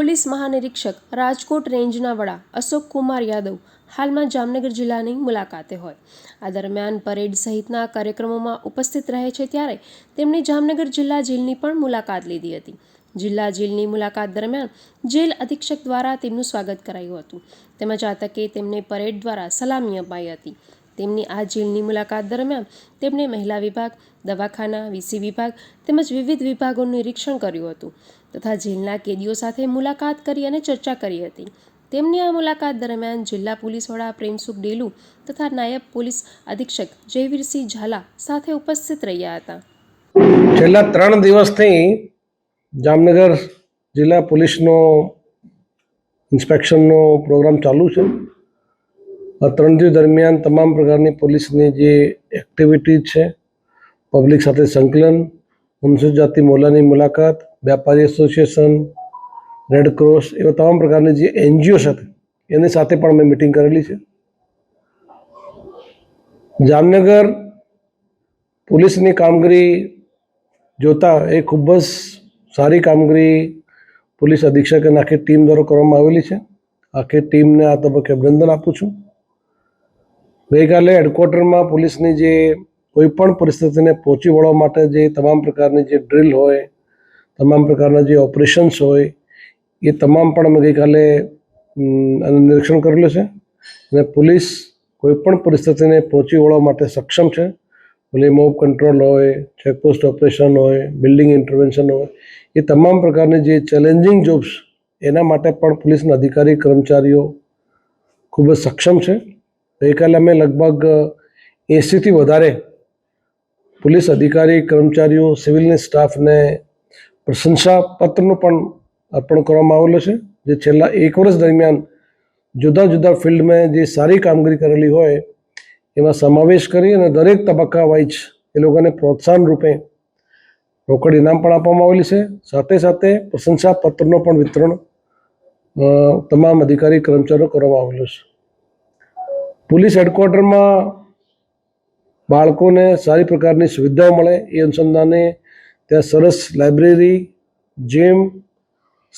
Police મહાનિરીક્ષક Rajkot રેન્જના વડા અશોક કુમાર યાદવ હાલમાં જામનગર જિલ્લાની મુલાકાતે હોય. આ દરમિયાન પરેડ સહિતના કાર્યક્રમોમાં ઉપસ્થિત રહે છે ત્યારે તેમણે જામનગર જિલ્લા જેલની પણ મુલાકાત લીધી હતી. જિલ્લા જેલની મુલાકાત દરમિયાન જેલ અધિક્ષક દ્વારા તેમનું સ્વાગત કરાયું હતું. તેમજ આ તકે તેમને પરેડ દ્વારા સલામી અપાઈ હતી. તેમની આ જેલની મુલાકાત દરમિયાન તેમણે મહિલા વિભાગ, દવાખાના, વીસી વિભાગ તેમજ વિવિધ વિભાગોનું નિરીક્ષણ કર્યું હતું તથા જેલના કેદીઓ સાથે મુલાકાત કરી અને ચર્ચા કરી હતી. તેમની આ મુલાકાત દરમિયાન જિલ્લા પોલીસ વડા પ્રેમસુખ ડેલુ તથા નાયબ પોલીસ અધિક્ષક જયવીરસિંહ ઝાલા સાથે ઉપસ્થિત રહ્યા હતા. છેલ્લા ત્રણ દિવસથી જામનગર જિલ્લા પોલીસનો ઇન્સ્પેક્શનનો પ્રોગ્રામ ચાલુ છે. ત્રણ દિવસ દરમિયાન તમામ પ્રકારની પોલીસની જે એક્ટિવિટી છે પબ્લિક સાથે સંકલન અનુસૂચિત જાતિ મોલાની મુલાકાત, વ્યાપારી એસોસિએશન રેડક્રોસ એવા તમામ પ્રકારની જે એનજીઓ સાથે એની સાથે પણ અમે મિટિંગ કરેલી છે. જામનગર પોલીસની કામગીરી જોતા એ ખૂબ જ સારી કામગીરી પોલીસ અધિક્ષક અને આખી ટીમ દ્વારા કરવામાં આવેલી છે. આખી ટીમને આ તબક્કે અભિનંદન આપું છું. ગઈકાલે હેડક્વાર્ટરમાં પોલીસની જે કોઈ પણ પરિસ્થિતિને પહોંચી વળવા માટે જે તમામ પ્રકારની જે ડ્રિલ હોય, તમામ પ્રકારના જે ઓપરેશન્સ હોય, એ તમામ પણ અમે ગઈકાલે આનું નિરીક્ષણ કરેલું છે. અને પોલીસ કોઈ પણ પરિસ્થિતિને પહોંચી વળવા માટે સક્ષમ છે. ભલે મોબ કંટ્રોલ હોય, ચેકપોસ્ટ ઓપરેશન હોય, બિલ્ડિંગ ઇન્ટરવેન્શન હોય, એ તમામ પ્રકારની જે ચેલેન્જિંગ જોબ્સ, એના માટે પણ પોલીસના અધિકારી, કર્મચારીઓ ખૂબ જ સક્ષમ છે. ગઈકાલે અમે લગભગ એંસીથી વધારે પોલીસ અધિકારી, કર્મચારીઓ, સિવિલની સ્ટાફને પ્રશંસાપત્રનું પણ અર્પણ કરવામાં આવેલો છે. જે છેલ્લા એક વર્ષ દરમિયાન જુદા જુદા ફિલ્ડમાં જે સારી કામગીરી કરેલી હોય, એમાં સમાવેશ કરી અને દરેક તબક્કા વાઇઝ એ લોકોને પ્રોત્સાહન રૂપે રોકડ ઇનામ પણ આપવામાં આવેલી છે. સાથે સાથે પ્રશંસાપત્રનો પણ વિતરણ તમામ અધિકારી, કર્મચારીઓ કરવામાં આવેલું છે. પોલીસ હેડક્વાર્ટરમાં બાળકોને સારી પ્રકારની સુવિધાઓ મળે એ અનુસંધાને ત્યાં સરસ લાઇબ્રેરી જીમ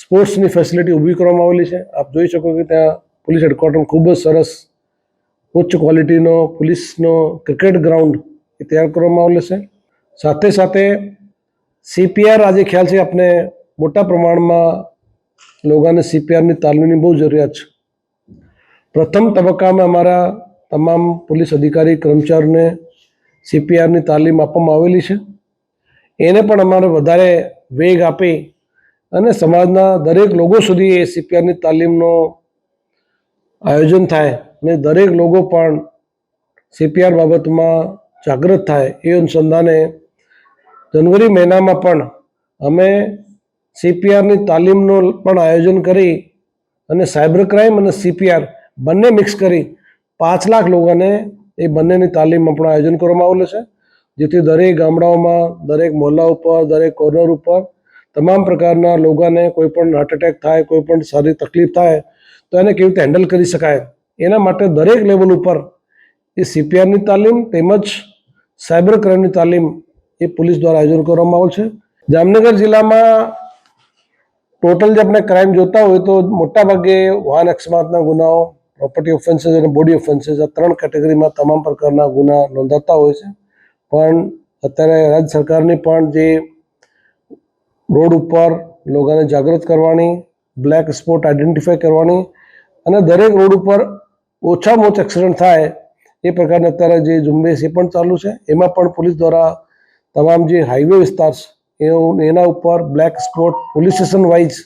સ્પોર્ટ્સની ફેસિલિટી ઊભી કરવામાં આવેલી છે. આપ જોઈ શકો કે ત્યાં પોલીસ હેડક્વાર્ટર ખૂબ જ સરસ ઉચ્ચ ક્વોલિટીનો પોલીસનો ક્રિકેટ ગ્રાઉન્ડ એ તૈયાર કરવામાં આવેલો છે. સાથે સાથે સીપીઆર આજે ખ્યાલ છે આપણે મોટા પ્રમાણમાં લોકોને સીપીઆરની તાલીમની બહુ જરૂરિયાત છે. પ્રથમ તબક્કામાં અમારા તમામ પોલીસ અધિકારી, કર્મચારીઓને સીપીઆરની તાલીમ આપવામાં આવેલી છે. એને પણ અમારે વધારે વેગ આપી અને સમાજના દરેક લોકો સુધી એ સીપીઆરની તાલીમનો આયોજન થાય અને દરેક લોકો પણ સીપીઆર બાબતમાં જાગૃત થાય એ અનુસંધાને જનવરી મહિનામાં પણ અમે સીપીઆરની તાલીમનું પણ આયોજન કરી અને સાયબર ક્રાઇમ અને સીપીઆર બંને મિક્સ કરી પાંચ લાખ લોકોને એ બંનેની તાલીમ પણ આયોજન કરવામાં આવેલું છે. જેથી દરેક ગામડાઓમાં, દરેક મોહલ્લા ઉપર, દરેક કોર્નર ઉપર તમામ પ્રકારના લોકોને કોઈ પણ હાર્ટ એટેક થાય, કોઈ પણ સારી તકલીફ થાય, તો એને કેવી રીતે હેન્ડલ કરી શકાય? એના માટે દરેક લેવલ ઉપર એ સીપીઆરની તાલીમ તેમજ સાયબર ક્રાઇમની તાલીમ એ પોલીસ દ્વારા આયોજન કરવામાં આવેલ છે. જામનગર જિલ્લામાં ટોટલ જે આપણે ક્રાઇમ જોતા હોય તો મોટાભાગે વાહન અકસ્માતના ગુનાઓ પ્રોપર્ટી ઓફેન્સીસ અને બોડી ઓફેન્સીસ આ ત્રણ કેટેગરીમાં તમામ પ્રકારના ગુના નોંધાતા હોય છે. પણ અત્યારે રાજ્ય સરકારની પણ જે રોડ ઉપર લોકોને જાગૃત કરવાની બ્લેક સ્પોટ આઈડેન્ટિફાય કરવાની અને દરેક રોડ ઉપર ઓછામાં ઓછા એક્સિડન્ટ થાય એ પ્રકારની અત્યારે જે ઝુંબેશ એ પણ ચાલુ છે. એમાં પણ પોલીસ દ્વારા તમામ જે હાઈવે વિસ્તાર છે એના ઉપર black spot police station wise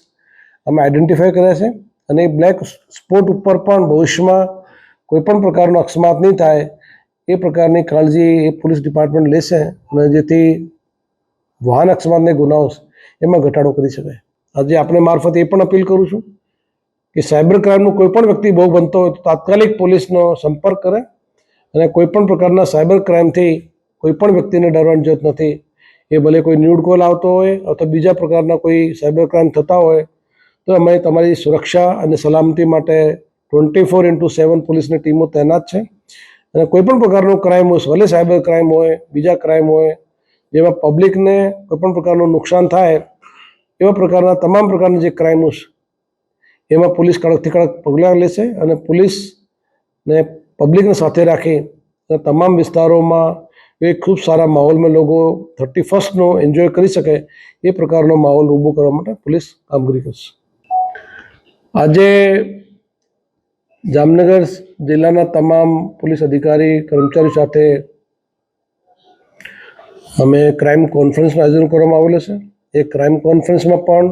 અમે આઈડેન્ટિફાય કર્યા છે. અને બ્લેક સ્પોટ ઉપર પણ ભવિષ્યમાં કોઈપણ પ્રકારનો અકસ્માત નહીં થાય, એ પ્રકારની કાળજી એ પોલીસ ડિપાર્ટમેન્ટ લેશે અને જેથી વાહન અકસ્માતને ગુનાઓ એમાં ઘટાડો કરી શકાય આજે આપણે મારફતે એ પણ અપીલ કરું છું કે સાયબર ક્રાઇમનો કોઈ પણ વ્યક્તિ બહુ બનતો હોય તો તાત્કાલિક પોલીસનો સંપર્ક કરે અને કોઈ પણ પ્રકારના સાયબર ક્રાઇમથી કોઈ પણ વ્યક્તિને ડરવાની જરૂર નથી. એ ભલે કોઈ ન્યૂડ કોલ આવતો હોય અથવા બીજા પ્રકારના કોઈ સાયબર ક્રાઇમ થતા હોય તો અમે તમારી સુરક્ષા અને સલામતી માટે ટ્વેન્ટી ફોર ઇન્ટુ સેવન પોલીસની ટીમો તૈનાત છે. અને કોઈપણ પ્રકારનો ક્રાઇમ હોય, ભલે સાયબર ક્રાઇમ હોય, બીજા ક્રાઇમ હોય, જેમાં પબ્લિકને કોઈપણ પ્રકારનું નુકસાન થાય, એવા પ્રકારના તમામ પ્રકારના જે ક્રાઇમો એમાં પોલીસ કડકથી કડક પગલાં લેશે અને પોલીસને પબ્લિકને સાથે રાખી અને તમામ વિસ્તારોમાં એ ખૂબ સારા માહોલમાં લોકો થર્ટી ફર્સ્ટનો એન્જોય કરી શકે એ પ્રકારનો માહોલ ઊભો કરવા માટે પોલીસ કામગીરી કરશે. આજે જામનગર જિલ્લાના તમામ પોલીસ અધિકારી, કર્મચારી સાથે અમે ક્રાઇમ કોન્ફરન્સનું આયોજન કરવામાં આવેલું છે. એ ક્રાઇમ કોન્ફરન્સમાં પણ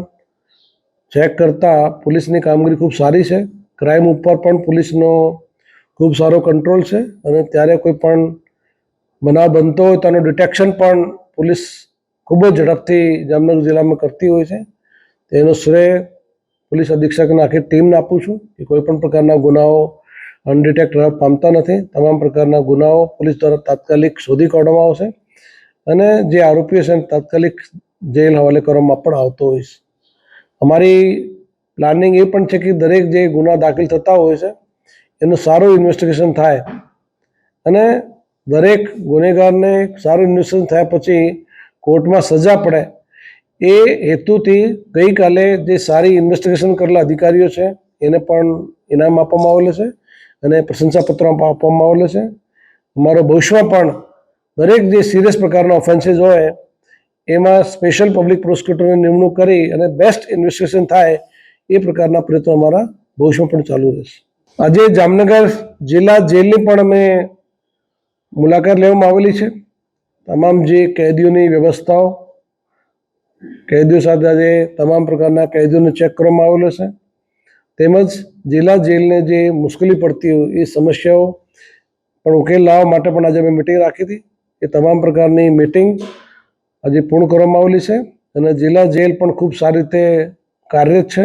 ચેક કરતાં પોલીસની કામગીરી ખૂબ સારી છે. ક્રાઇમ ઉપર પણ પોલીસનો ખૂબ સારો કંટ્રોલ છે અને ત્યારે કોઈ પણ બનાવ બનતો હોય તેનું ડિટેક્શન પણ પોલીસ ખૂબ જ ઝડપથી જામનગર જિલ્લામાં કરતી હોય છે. તેનો શ્રેય પોલીસ અધિક્ષકને આખી ટીમને આપું છું કે કોઈ પણ પ્રકારના ગુનાઓ અનડિટેક્ટ રહેવા પામતા નથી. તમામ પ્રકારના ગુનાઓ પોલીસ દ્વારા તાત્કાલિક શોધી કાઢવામાં આવશે અને જે આરોપીઓ છે તાત્કાલિક જેલ હવાલે કરવામાં પણ આવતો હોય છે. અમારી પ્લાનિંગ એ પણ છે કે દરેક જે ગુના દાખલ થતા હોય છે, એનું સારું ઇન્વેસ્ટિગેશન થાય અને દરેક ગુનેગારને સારું ઇન્વેસ્ટિગેશન થયા પછી કોર્ટમાં સજા પડે એ હેતુથી ગઈકાલે જે સારી ઇન્વેસ્ટિગેશન કરેલા અધિકારીઓ છે, એને પણ ઇનામ આપવામાં આવેલું છે અને પ્રશંસાપત્ર આપવામાં આવેલું છે. અમારો ભવિષ્યમાં પણ દરેક જે સિરિયસ પ્રકારના ઓફેન્સીસ હોય, એમાં સ્પેશિયલ પબ્લિક પ્રોસિક્યુટરની નિમણૂક કરી અને બેસ્ટ ઇન્વેસ્ટિગેશન થાય, એ પ્રકારના પ્રયત્નો અમારા ભવિષ્યમાં પણ ચાલુ રહેશે. આજે જામનગર જિલ્લા જેલની પણ અમે મુલાકાત લેવામાં આવેલી છે. તમામ જે કેદીઓની વ્યવસ્થાઓ કેદીઓ સાથે આજે તમામ પ્રકારના કેદીઓને ચેક કરવામાં આવેલો છે. તેમજ જિલ્લા જેલને જે મુશ્કેલી પડતી હોય એ સમસ્યાઓ પણ ઉકેલ લાવવા માટે પણ આજે અમે મિટિંગ રાખી હતી. એ તમામ પ્રકારની મિટિંગ આજે પૂર્ણ કરવામાં આવેલી છે અને જિલ્લા જેલ પણ ખૂબ સારી રીતે કાર્યરત છે.